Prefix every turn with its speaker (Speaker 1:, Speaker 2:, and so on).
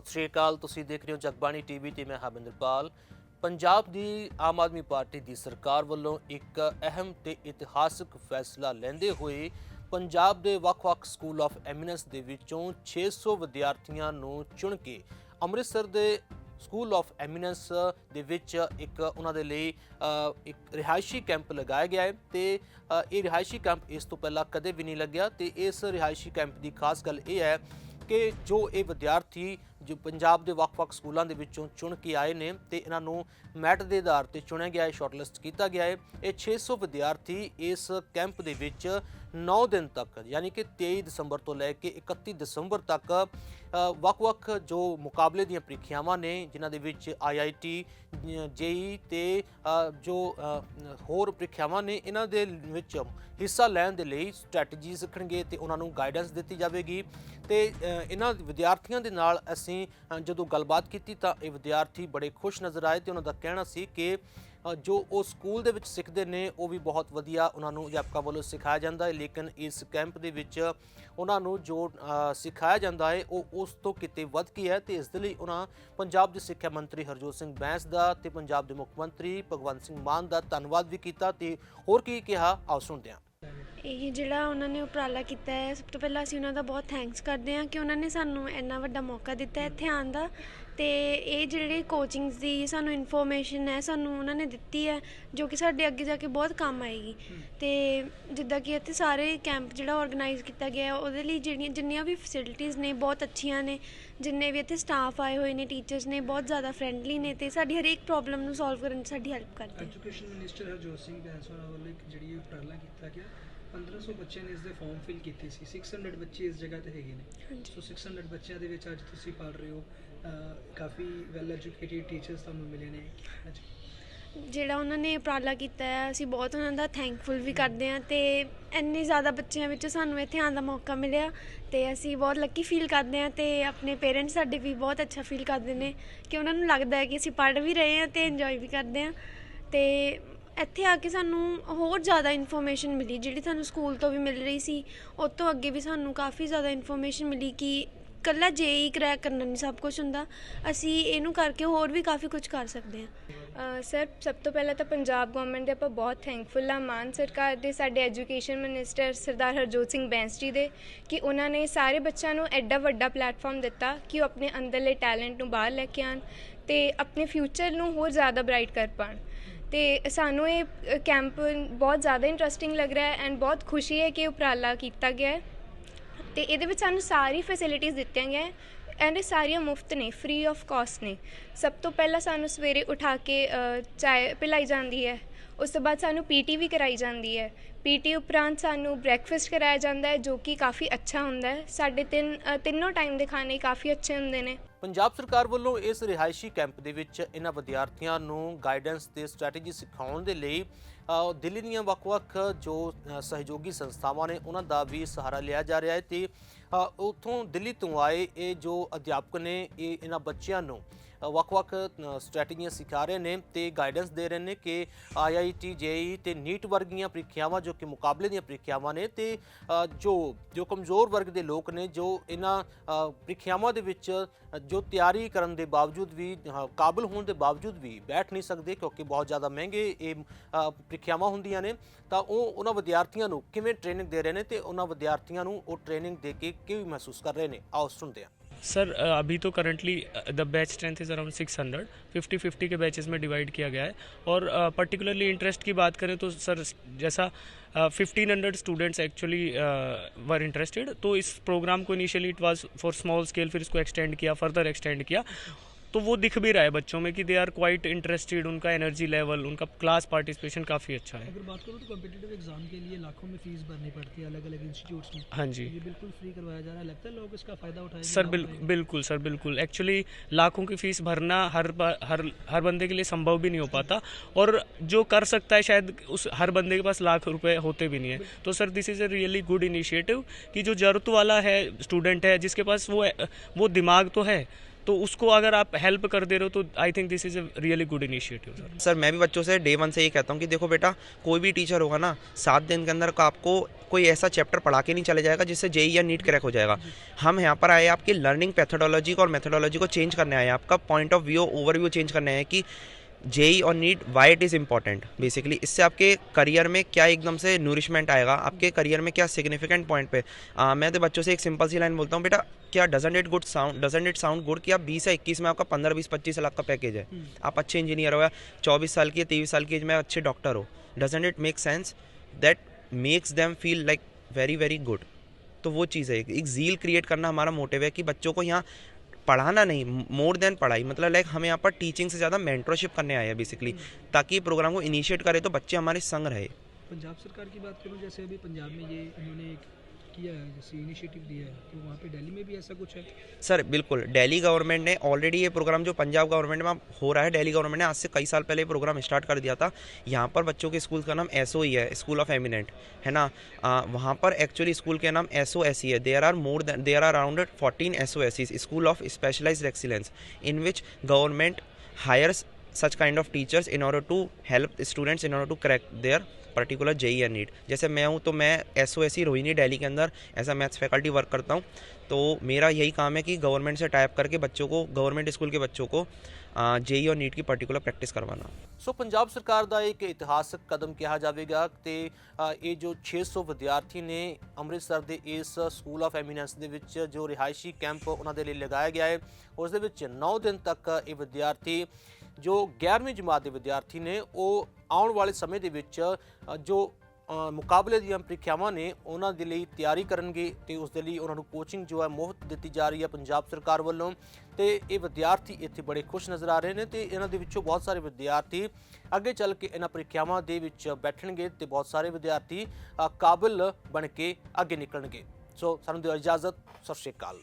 Speaker 1: ਸਤਿ ਸ਼੍ਰੀ ਅਕਾਲ। ਤੁਸੀਂ ਦੇਖ ਰਹੇ ਹੋ ਜਗਬਾਣੀ ਟੀਵੀ ਤੇ ਮੈਂ ਹਰਮਿੰਦਰਪਾਲ ਪੰਜਾਬ ਦੀ ਆਮ ਆਦਮੀ ਪਾਰਟੀ ਦੀ ਸਰਕਾਰ ਵੱਲੋਂ ਇੱਕ ਅਹਿਮ ਤੇ ਇਤਿਹਾਸਕ ਫੈਸਲਾ ਲੈਂਦੇ ਹੋਏ ਪੰਜਾਬ ਦੇ ਵੱਖ-ਵੱਖ ਸਕੂਲ ਆਫ ਐਮੀਨੈਂਸ ਦੇ ਵਿੱਚੋਂ 600 ਵਿਦਿਆਰਥੀਆਂ ਨੂੰ ਚੁਣ ਕੇ ਅੰਮ੍ਰਿਤਸਰ ਦੇ ਸਕੂਲ ਆਫ ਐਮੀਨੈਂਸ ਦੇ ਵਿੱਚ ਇੱਕ ਉਹਨਾਂ ਦੇ ਲਈ ਇੱਕ ਰਿਹਾਇਸ਼ੀ ਕੈਂਪ ਲਗਾਇਆ ਗਿਆ ਹੈ ਤੇ ਇਹ ਰਿਹਾਇਸ਼ੀ ਕੈਂਪ ਇਸ ਤੋਂ ਪਹਿਲਾਂ ਕਦੇ ਵੀ ਨਹੀਂ ਲੱਗਿਆ ਤੇ ਇਸ ਰਿਹਾਇਸ਼ੀ ਕੈਂਪ ਦੀ ਖਾਸ ਗੱਲ ਇਹ ਹੈ ਕਿ ਜੋ ਇਹ ਵਿਦਿਆਰਥੀ ਜੋ ਪੰਜਾਬ ਦੇ ਵੱਖ-ਵੱਖ ਸਕੂਲਾਂ ਦੇ ਵਿੱਚੋਂ ਚੁਣ ਕੇ ਆਏ ਨੇ ਤੇ ਇਹਨਾਂ ਨੂੰ ਮੈਟ ਦੇ ਆਧਾਰ ਤੇ ਚੁਣਿਆ ਗਿਆ ਹੈ ਸ਼ਾਰਟਲਿਸਟ ਕੀਤਾ ਗਿਆ ਹੈ। ਇਹ 600 ਵਿਦਿਆਰਥੀ ਇਸ ਕੈਂਪ ਦੇ ਵਿੱਚ 9 ਦਿਨ ਤੱਕ ਯਾਨੀ ਕਿ 23 ਦਸੰਬਰ ਤੋਂ ਲੈ ਕੇ 31 ਦਸੰਬਰ ਤੱਕ ਵੱਖ-ਵੱਖ ਜੋ ਮੁਕਾਬਲੇ ਦੀਆਂ ਪ੍ਰੀਖਿਆਵਾਂ ਨੇ ਜਿਨ੍ਹਾਂ ਦੇ ਵਿੱਚ ਆਈਆਈਟੀ ਜੇਈ ਤੇ ਅ, ਜੋ ਹੋਰ ਪ੍ਰੀਖਿਆਵਾਂ ਨੇ ਇਹਨਾਂ ਦੇ ਵਿੱਚ ਹਿੱਸਾ ਲੈਣ ਦੇ ਲਈ ਸਟ੍ਰੈਟਜੀ ਸਿੱਖਣਗੇ ਤੇ ਉਹਨਾਂ ਨੂੰ ਗਾਈਡੈਂਸ ਦਿੱਤੀ ਜਾਵੇਗੀ ਤੇ ਇਹਨਾਂ ਵਿਦਿਆਰਥੀਆਂ ਦੇ ਨਾਲ ਐਸ ਅਸੀਂ ਜਦੋਂ ਗੱਲਬਾਤ ਕੀਤੀ ਤਾਂ ਇਹ ਵਿਦਿਆਰਥੀ ਬੜੇ ਖੁਸ਼ ਨਜ਼ਰ ਆਏ ਤੇ ਉਹਨਾਂ ਦਾ ਕਹਿਣਾ ਸੀ ਕਿ ਜੋ ਉਹ ਸਕੂਲ ਦੇ ਵਿੱਚ ਸਿੱਖਦੇ ਨੇ, ਉਹ ਵੀ ਬਹੁਤ ਵਧੀਆ ਉਹਨਾਂ ਨੂੰ ਅਧਿਆਪਕਾਂ ਵੱਲੋਂ ਸਿਖਾਇਆ ਜਾਂਦਾ ਹੈ, ਲੇਕਿਨ ਇਸ ਕੈਂਪ ਦੇ ਵਿੱਚ ਉਹਨਾਂ ਨੂੰ ਜੋ ਸਿਖਾਇਆ ਜਾਂਦਾ ਹੈ, ਉਹ ਉਸ ਤੋਂ ਕਿਤੇ ਵੱਧ ਕੀ ਹੈ ਤੇ ਇਸ ਦੇ ਲਈ ਉਹਨਾਂ ਪੰਜਾਬ ਦੇ ਸਿੱਖਿਆ ਮੰਤਰੀ ਹਰਜੋਤ ਸਿੰਘ ਬੈਂਸ ਦਾ ਤੇ ਪੰਜਾਬ ਦੇ ਮੁੱਖ ਮੰਤਰੀ ਭਗਵੰਤ ਸਿੰਘ ਮਾਨ ਦਾ ਧੰਨਵਾਦ ਵੀ ਕੀਤਾ ਤੇ ਹੋਰ ਕੀ ਕਿਹਾ, ਆਓ ਸੁਣਦੇ ਹਾਂ।
Speaker 2: ਇਹ ਜਿਹੜਾ ਉਹਨਾਂ ਨੇ ਉਪਰਾਲਾ ਕੀਤਾ ਹੈ, ਸਭ ਤੋਂ ਪਹਿਲਾਂ ਅਸੀਂ ਉਹਨਾਂ ਦਾ ਬਹੁਤ ਥੈਂਕਸ ਕਰਦੇ ਹਾਂ ਕਿ ਉਹਨਾਂ ਨੇ ਸਾਨੂੰ ਇੰਨਾ ਵੱਡਾ ਮੌਕਾ ਦਿੱਤਾ ਹੈ ਇੱਥੇ ਆਉਣ ਦਾ। ਤੇ ਇਹ ਜਿਹੜੇ ਕੋਚਿੰਗਸ ਦੀ ਸਾਨੂੰ ਇਨਫੋਰਮੇਸ਼ਨ ਹੈ, ਸਾਨੂੰ ਉਹਨਾਂ ਨੇ ਦਿੱਤੀ ਹੈ, ਜੋ ਕਿ ਸਾਡੇ ਅੱਗੇ ਜਾ ਕੇ ਬਹੁਤ ਕੰਮ ਆਏਗੀ। ਤੇ ਜਿੱਦਾਂ ਕਿ ਇੱਥੇ ਸਾਰੇ ਕੈਂਪ ਜਿਹੜਾ ਆਰਗੇਨਾਈਜ਼ ਕੀਤਾ ਗਿਆ ਉਹਦੇ ਲਈ ਜਿਹੜੀਆਂ, ਜਿੰਨੀਆਂ ਵੀ ਫੈਸਿਲਿਟੀਆਂ ਨੇ, ਬਹੁਤ ਅੱਛੀਆਂ ਨੇ। ਜਿੰਨੇ ਵੀ ਇੱਥੇ ਸਟਾਫ ਆਏ ਹੋਏ ਨੇ ਟੀਚਰਸ ਨੇ, ਬਹੁਤ ਜ਼ਿਆਦਾ ਫਰੈਂਡਲੀ ਨੇ ਤੇ ਸਾਡੀ ਹਰੇਕ ਪ੍ਰੋਬਲਮ ਨੂੰ ਸੋਲਵ ਕਰਨ 'ਚ ਸਾਡੀ ਹੈਲਪ ਕਰਦੇ
Speaker 3: ਐਜੂਕੇਸ਼ਨ ਮਿਨਿਸਟਰ ਹਰਜੋਤ ਸਿੰਘ ਬੈਂਸਵਾਲਾ ਵੱਲੋਂ ਜਿਹੜੀ ਇਹ ਉਪਰਾਲਾ ਕੀਤਾ ਗਿਆ 1500 ਬੱਚਿਆਂ ਨੇ ਇਸ ਦੇ ਫਾਰਮ ਫਿਲ ਕੀਤੇ ਸੀ। 600 ਬੱਚੇ ਇਸ ਜਗ੍ਹਾ ਤੇ ਹੈਗੇ ਨੇ। ਸੋ 600 ਬੱਚਿਆਂ ਦੇ ਵਿੱਚ ਅੱਜ ਤੁਸੀਂ ਪੜ੍ਹ ਰਹੇ ਹੋ। ਕਾਫੀ ਵੈਲ ਐਜੂਕੇਟਿਡ ਟੀਚਰਸ ਤੁਹਾਨੂੰ ਮਿਲੇ ਨੇ। ਅੱਜ
Speaker 2: ਜਿਹੜਾ ਉਹਨਾਂ ਨੇ ਉਪਰਾਲਾ ਕੀਤਾ ਹੈ ਅਸੀਂ ਬਹੁਤ ਉਹਨਾਂ ਦਾ ਥੈਂਕਫੁਲ ਵੀ ਕਰਦੇ ਹਾਂ ਤੇ ਇੰਨੇ ਜ਼ਿਆਦਾ ਬੱਚਿਆਂ ਵਿੱਚ ਸਾਨੂੰ ਇੱਥੇ ਆਉਣ ਦਾ ਮੌਕਾ ਮਿਲਿਆ ਤੇ ਅਸੀਂ ਬਹੁਤ ਲੱਕੀ ਫੀਲ ਕਰਦੇ ਹਾਂ ਤੇ ਆਪਣੇ ਪੇਰੈਂਟਸ ਸਾਡੇ ਵੀ ਬਹੁਤ ਅੱਛਾ ਫੀਲ ਕਰਦੇ ਨੇ ਕਿ ਉਹਨਾਂ ਨੂੰ ਲੱਗਦਾ ਹੈ ਕਿ ਅਸੀਂ ਪੜ੍ਹ ਵੀ ਰਹੇ ਹਾਂ ਤੇ ਇੰਜੋਏ ਵੀ ਕਰਦੇ ਹਾਂ ਤੇ ਇੱਥੇ ਆ ਕੇ ਸਾਨੂੰ ਹੋਰ ਜ਼ਿਆਦਾ ਇਨਫੋਰਮੇਸ਼ਨ ਮਿਲੀ, ਜਿਹੜੀ ਸਾਨੂੰ ਸਕੂਲ ਤੋਂ ਵੀ ਮਿਲ ਰਹੀ ਸੀ, ਉਹ ਤੋਂ ਅੱਗੇ ਵੀ ਸਾਨੂੰ ਕਾਫੀ ਜ਼ਿਆਦਾ ਇਨਫੋਰਮੇਸ਼ਨ ਮਿਲੀ ਕਿ ਕੱਲਾ ਜੇਈ ਕਰੈਕ ਕਰਨਾ ਨਹੀਂ ਸਭ ਕੁਝ ਹੁੰਦਾ। ਅਸੀਂ ਇਹਨੂੰ ਕਰਕੇ ਹੋਰ ਵੀ ਕਾਫੀ ਕੁਝ ਕਰ ਸਕਦੇ ਹਾਂ।
Speaker 4: ਸਰ, ਸਭ ਤੋਂ ਪਹਿਲਾਂ ਤਾਂ ਪੰਜਾਬ ਗਵਰਨਮੈਂਟ ਦੇ ਆਪਾਂ ਬਹੁਤ ਥੈਂਕਫੁਲ ਆ ਮਾਨ ਸਰਕਾਰ ਦੇ, ਸਾਡੇ ਐਜੂਕੇਸ਼ਨ ਮਿਨਿਸਟਰ ਸਰਦਾਰ ਹਰਜੋਤ ਸਿੰਘ ਬੈਂਸ ਜੀ ਦੇ, ਕਿ ਉਹਨਾਂ ਨੇ ਸਾਰੇ ਬੱਚਿਆਂ ਨੂੰ ਐਡਾ ਵੱਡਾ ਪਲੇਟਫਾਰਮ ਦਿੱਤਾ ਕਿ ਉਹ ਆਪਣੇ ਅੰਦਰਲੇ ਟੈਲੈਂਟ ਨੂੰ ਬਾਹਰ ਲੈ ਕੇ ਆਣ ਤੇ ਆਪਣੇ ਫਿਊਚਰ ਨੂੰ ਹੋਰ ਜ਼ਿਆਦਾ ਬ੍ਰਾਈਟ ਕਰ ਪਾਣ ਤੇ ਸਾਨੂੰ ਇਹ ਕੈਂਪ ਬਹੁਤ ਜ਼ਿਆਦਾ ਇੰਟਰਸਟਿੰਗ ਲੱਗ ਰਿਹਾ ਹੈ ਐਂਡ ਬਹੁਤ ਖੁਸ਼ੀ ਹੈ ਕਿ ਉਪਰਾਲਾ ਕੀਤਾ ਗਿਆ ਹੈ। ਤੇ ਇਹਦੇ ਵਿੱਚ ਸਾਨੂੰ ਸਾਰੀ ਫੈਸਿਲਿਟੀਆਂ ਦਿੱਤੀਆਂ ਗਈਆਂ ਐਂਡ ਇਹ ਸਾਰੀਆਂ ਮੁਫਤ ਨੇ ਫ੍ਰੀ ਆਫ ਕਾਸਟ ਨੇ। ਸਭ ਤੋਂ ਪਹਿਲਾਂ ਸਾਨੂੰ ਸਵੇਰੇ ਉਠਾ ਕੇ ਅ, ਪਿਲਾਈ ਜਾਂਦੀ ਹੈ। ਉਸ ਤੋਂ ਬਾਅਦ ਸਾਨੂੰ ਪੀਟੀ ਵੀ ਕਰਾਈ ਜਾਂਦੀ ਹੈ। ਪੀਟੀ ਉਪਰੰਤ ਸਾਨੂੰ ਬ੍ਰੈਕਫਾਸਟ ਕਰਾਇਆ ਜਾਂਦਾ ਹੈ ਜੋ ਕਿ ਕਾਫੀ ਅੱਛਾ ਹੁੰਦਾ ਹੈ। ਸਾਡੇ ਤਿੰਨ ਤਿੰਨੋਂ ਟਾਈਮ ਦੇ ਖਾਣੇ ਕਾਫੀ ਅੱਛੇ ਹੁੰਦੇ ਨੇ।
Speaker 1: ਪੰਜਾਬ ਸਰਕਾਰ ਵੱਲੋਂ ਇਸ ਰਿਹਾਇਸ਼ੀ ਕੈਂਪ ਦੇ ਵਿੱਚ ਇਹਨਾਂ ਵਿਦਿਆਰਥੀਆਂ ਨੂੰ ਗਾਈਡੈਂਸ ਤੇ ਸਟ੍ਰੈਟਜੀ ਸਿਖਾਉਣ ਦੇ ਲਈ ਦਿੱਲੀ ਦੀਆਂ ਵੱਖ-ਵੱਖ ਜੋ ਸਹਿਯੋਗੀ ਸੰਸਥਾਵਾਂ ਨੇ ਉਹਨਾਂ ਦਾ ਵੀ ਸਹਾਰਾ ਲਿਆ ਜਾ ਰਿਹਾ ਹੈ ਤੇ ਅ, ਉੱਥੋਂ ਦਿੱਲੀ ਤੋਂ ਆਏ ਇਹ ਜੋ ਅਧਿਆਪਕ ਨੇ ਇਹ ਇਹਨਾਂ ਬੱਚਿਆਂ ਨੂੰ ਵੱਖ-ਵੱਖ ਸਟ੍ਰੈਟਜੀਆਂ ਸਿਖਾ ਰਹੇ ਨੇ ਤੇ ਗਾਈਡੈਂਸ ਦੇ ਰਹੇ ਨੇ ਕਿ ਆਈਆਈਟੀ ਜੇਈ ਤੇ ਨੀਟ ਵਰਗੀਆਂ ਪ੍ਰੀਖਿਆਵਾਂ ਜੋ ਕਿ ਮੁਕਾਬਲੇ ਦੀਆਂ ਪ੍ਰੀਖਿਆਵਾਂ ਨੇ ਤੇ ਜੋ ਜੋ ਕਮਜ਼ੋਰ ਵਰਗ ਦੇ ਲੋਕ ਨੇ ਜੋ ਇਹਨਾਂ ਪ੍ਰੀਖਿਆਵਾਂ ਦੇ ਵਿੱਚ ਜੋ ਤਿਆਰੀ ਕਰਨ ਦੇ ਬਾਵਜੂਦ ਵੀ ਕਾਬਲ ਹੋਣ ਦੇ ਬਾਵਜੂਦ ਵੀ ਬੈਠ ਨਹੀਂ ਸਕਦੇ ਕਿਉਂਕਿ ਬਹੁਤ ਜ਼ਿਆਦਾ ਮਹਿੰਗੇ ਇਹ ਅ, ਪ੍ਰੀਖਿਆਵਾਂ ਹੁੰਦੀਆਂ ਨੇ ਤਾਂ ਉਹ ਉਹਨਾਂ ਵਿਦਿਆਰਥੀਆਂ ਨੂੰ ਕਿਵੇਂ ਟ੍ਰੇਨਿੰਗ ਦੇ ਰਹੇ ਨੇ ਤੇ ਉਹਨਾਂ ਵਿਦਿਆਰਥੀਆਂ ਨੂੰ ਉਹ ਟ੍ਰੇਨਿੰਗ ਦੇ ਕੇ ਕਿਵੇਂ ਮਹਿਸੂਸ ਕਰ ਰਹੇ ਨੇ ਆਓ ਸੁਣਦੇ ਹਾਂ
Speaker 5: सर अ, अभी तो currently the batch strength is around 600 50 50 के बैचेस में डिवाइड किया गया है और पर्टिकुलरली इंटरेस्ट की बात करें तो सर जैसा fifteen hundred students actually were interested तो इस प्रोग्राम को initially it was for small scale फिर इसको एक्सटेंड किया फर्दर एक्सटेंड किया तो वो दिख भी रहा है बच्चों में कि दे आर क्वाइट इंटरेस्टेड उनका एनर्जी लेवल उनका क्लास पार्टिसिपेशन काफ़ी अच्छा है।
Speaker 3: अगर बात करूँ तो कॉम्पिटिटिव एग्ज़ाम के लिए लाखों में फ़ीस भरनी पड़ती है अलग अलग इंस्टीट्यूट्स में।
Speaker 5: हाँ जी।
Speaker 3: ये बिल्कुल फ्री करवाया जा रहा है। लगता है लोग इसका फ़ायदा उठाएँगे
Speaker 5: सर बिल, बिल्कुल सर बिल्कुल। एक्चुअली लाखों की फ़ीस भरना हर हर हर बंदे के लिए संभव भी नहीं हो पाता। और जो कर सकता है शायद उस हर बंदे के पास लाख रुपए होते भी नहीं है। तो sir this is a really good initiative कि जो ज़रूरत वाला है स्टूडेंट है जिसके पास वो वो दिमाग तो है तो उसको अगर आप हेल्प कर दे रहे हो तो I think this is a really good initiative sir
Speaker 6: sir मैं भी बच्चों से डे वन से ये कहता हूँ कि देखो बेटा, कोई भी टीचर होगा ना, सात दिन के अंदर आपको कोई ऐसा चैप्टर पढ़ा के नहीं चले जाएगा, जिससे जेई या नीट क्रैक हो जाएगा। हम यहाँ पर आए आपकी लर्निंग पैथोडोलॉजी और मेथोडोलॉजी को चेंज करने आए आपका point of view overview change करने आए कि जेई और NEET why it is important basically इससे आपके करियर में क्या एकदम से नूरिशमेंट आएगा? आपके करियर में क्या सिग्निफिकेंट पॉइंट पे? आ, मैं तो बच्चों से एक सिंपल सी लाइन बोलता हूँ बेटा क्या doesn't it good sound doesn't it sound good कि आप बीस या इक्कीस में आपका पंद्रह बीस पच्चीस लाख का पैकेज है? आप अच्छे इंजीनियर हो या चौबीस साल की या तेईस साल की एज में अच्छे डॉक्टर हो doesn't it make sense that makes them feel like very very good तो वो चीज़ है एक जील क्रिएट करना हमारा मोटिव है कि बच्चों को यहाँ पढ़ाना नहीं मोर देन पढ़ाई। मतलब लाइक हम यहाँ पर टीचिंग से ज़्यादा मेंटरशिप करने आए हैं बेसिकली ताकि प्रोग्राम को इनिशिएट करें तो बच्चे हमारे संग रहे।
Speaker 3: पंजाब सरकार की बात करूँ, जैसे अभी पंजाब में ये इन्होंने एक है है तो है?
Speaker 6: सर, बिल्कुल दिल्ली गवर्नमेंट ने ऑलरेडी ये प्रोग्राम जो पंजाब गवर्नमेंट में हो रहा है दिल्ली गवर्नमेंट ने आज से कई साल पहले प्रोग्राम स्टार्ट कर दिया था। यहाँ पर बच्चों के स्कूल का नाम एस ही है स्कूल ऑफ़ एमिनेंट है ना? वहाँ पर एक्चुअली स्कूल के नाम एस ओ एस है। There are more there are around fourteen S O school of specialise excellence in which government hires such kind of teachers in order to help students, in order to crack their particular JEE and NEET जैसे मैं हूँ तो मैं S O S ही रोहिणी दिल्ली के अंदर as a maths faculty work करता हूँ तो मेरा यही काम है कि गवर्नमेंट से टाइप करके बच्चों को गवर्नमेंट स्कूल के बच्चों को जेई और ਨੀਟ की पर्टिकुलर प्रैक्टिस करवाना
Speaker 1: ਸੋ ਪੰਜਾਬ ਸਰਕਾਰ ਦਾ ਇੱਕ ਇਤਿਹਾਸਕ ਕਦਮ ਕਿਹਾ ਜਾਵੇਗਾ ਤੇ ਅ, ਇਹ ਜੋ 600 ਵਿਦਿਆਰਥੀ ਨੇ ਅੰਮ੍ਰਿਤਸਰ ਦੇ ਇਸ ਸਕੂਲ ਆਫ ਐਮੀਨੈਂਸ ਦੇ ਵਿੱਚ ਜੋ ਰਿਹਾਇਸ਼ੀ ਕੈਂਪ ਉਹਨਾਂ ਦੇ ਲਈ ਲਗਾਇਆ ਗਿਆ ਹੈ ਉਸ ਦੇ ਵਿੱਚ 9 ਦਿਨ ਤੱਕ ਇਹ ਵਿਦਿਆਰਥੀ ਜੋ 11ਵੀਂ ਜਮਾਤ ਦੇ ਵਿਦਿਆਰਥੀ ਨੇ, ਉਹ ਆਉਣ ਵਾਲੇ ਸਮੇਂ ਦੇ ਵਿੱਚ ਜੋ ਮੁਕਾਬਲੇ ਦੀਆਂ ਪ੍ਰੀਖਿਆਵਾਂ ਨੇ, ਉਹਨਾਂ ਦੇ ਲਈ ਤਿਆਰੀ ਕਰਨਗੇ ਤੇ ਉਸ ਦੇ ਲਈ ਉਹਨਾਂ ਨੂੰ ਕੋਚਿੰਗ ਜੋ ਹੈ ਮੁਫਤ ਦਿੱਤੀ ਜਾ ਰਹੀ ਹੈ ਪੰਜਾਬ ਸਰਕਾਰ ਵੱਲੋਂ। ਤੇ ਇਹ ਵਿਦਿਆਰਥੀ ਇੱਥੇ ਬੜੇ ਖੁਸ਼ ਨਜ਼ਰ ਆ ਰਹੇ ਨੇ ਤੇ ਇਹਨਾਂ ਦੇ ਵਿੱਚੋਂ ਬਹੁਤ ਸਾਰੇ ਵਿਦਿਆਰਥੀ ਅੱਗੇ ਚੱਲ ਕੇ ਇਹਨਾਂ ਪ੍ਰੀਖਿਆਵਾਂ ਦੇ ਵਿੱਚ ਬੈਠਣਗੇ ਤੇ ਬਹੁਤ ਸਾਰੇ ਵਿਦਿਆਰਥੀ ਕਾਬਿਲ ਬਣ ਕੇ ਅੱਗੇ ਨਿਕਲਣਗੇ। ਸੋ ਸਾਨੂੰ ਦਿਓ ਇਜਾਜ਼ਤ, ਸਤਿ ਸ਼੍ਰੀ ਅਕਾਲ।